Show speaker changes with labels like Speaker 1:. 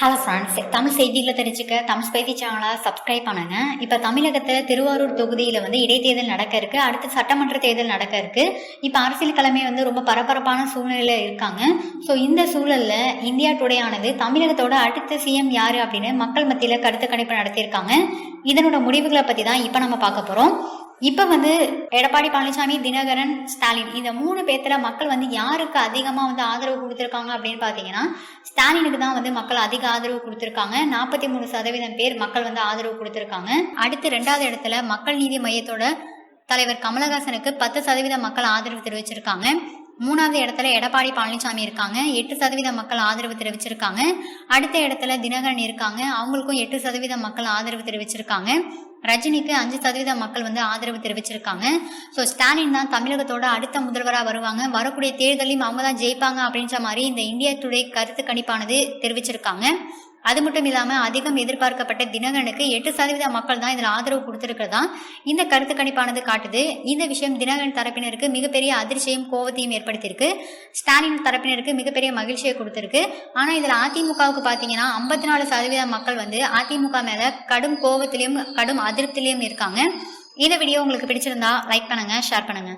Speaker 1: Hello friends Tamil செய்திகளை தெரிஞ்சுக்க தமிழ் செய்தி சேனலை சப்ஸ்கிரைப் பண்ணுங்க. இப்போ தமிழகத்தில் திருவாரூர் தொகுதியில் வந்து இடைத்தேர்தல் நடக்க இருக்கு. அடுத்து சட்டமன்ற தேர்தல் நடக்க இருக்கு. இப்போ அரசியல் கிழமை வந்து ரொம்ப பரபரப்பான சூழ்நிலையில் இருக்காங்க. ஸோ இந்த சூழலில் இந்தியா டுடே ஆனது தமிழகத்தோட அடுத்த சிஎம் யாரு அப்படின்னு மக்கள் மத்தியில் கருத்து கணிப்பு நடத்தியிருக்காங்க. இதனோட முடிவுகளை பற்றி தான் இப்போ நம்ம பார்க்க போகிறோம் இப்போ வந்து எடப்பாடி பழனிசாமி தினகரன் ஸ்டாலின் இந்த மூணு பேர்த்துல மக்கள் வந்து யாருக்கு அதிகமாக வந்து ஆதரவு கொடுத்துருக்காங்க அப்படின்னு பார்த்தீங்கன்னா ஸ்டாலினுக்கு தான் வந்து மக்கள் அதிக ஆதரவு கொடுத்துருக்காங்க. நாற்பத்தி மூணு சதவீதம் பேர் மக்கள் வந்து ஆதரவு கொடுத்துருக்காங்க. அடுத்து ரெண்டாவது இடத்துல மக்கள் நீதி மையத்தோட தலைவர் கமலஹாசனுக்கு பத்து சதவீத மக்கள் ஆதரவு தெரிவிச்சிருக்காங்க. மூணாவது இடத்துல எடப்பாடி பழனிசாமி இருக்காங்க. எட்டு சதவீத மக்கள் ஆதரவு தெரிவிச்சிருக்காங்க. அடுத்த இடத்துல தினகரன் இருக்காங்க. அவங்களுக்கும் எட்டு சதவீத மக்கள் ஆதரவு தெரிவிச்சிருக்காங்க. ரஜினிக்கு அஞ்சு சதவீத மக்கள் வந்து ஆதரவு தெரிவிச்சிருக்காங்க. ஸோ ஸ்டாலின் தான் தமிழகத்தோட அடுத்த முதல்வராக வருவாங்க. வரக்கூடிய தேர்தலையும் அவங்க தான் ஜெயிப்பாங்க அப்படின்ற மாதிரி இந்த இந்தியா டுடே கருத்து கணிப்பானது தெரிவிச்சிருக்காங்க. அது மட்டும் இல்லாமல் அதிகம் எதிர்பார்க்கப்பட்ட தினகரனுக்கு எட்டு சதவீத மக்கள் தான் இதில் ஆதரவு கொடுத்துருக்கிறதா இந்த கருத்து கணிப்பானது காட்டுது. இந்த விஷயம் தினகரன் தரப்பினருக்கு மிகப்பெரிய அதிர்ச்சியும் கோவத்தையும் ஏற்படுத்தியிருக்கு. ஸ்டாலின் தரப்பினருக்கு மிகப்பெரிய மகிழ்ச்சியை கொடுத்துருக்கு. ஆனால் இதில் அதிமுகவுக்கு பார்த்தீங்கன்னா ஐம்பத்தி நாலு சதவீத மக்கள் வந்து அதிமுக மேலே கடும் கோவத்திலையும் கடும் அதிருப்திலையும் இருக்காங்க. இந்த வீடியோ உங்களுக்கு பிடிச்சிருந்தா லைக் பண்ணுங்க ஷேர் பண்ணுங்க.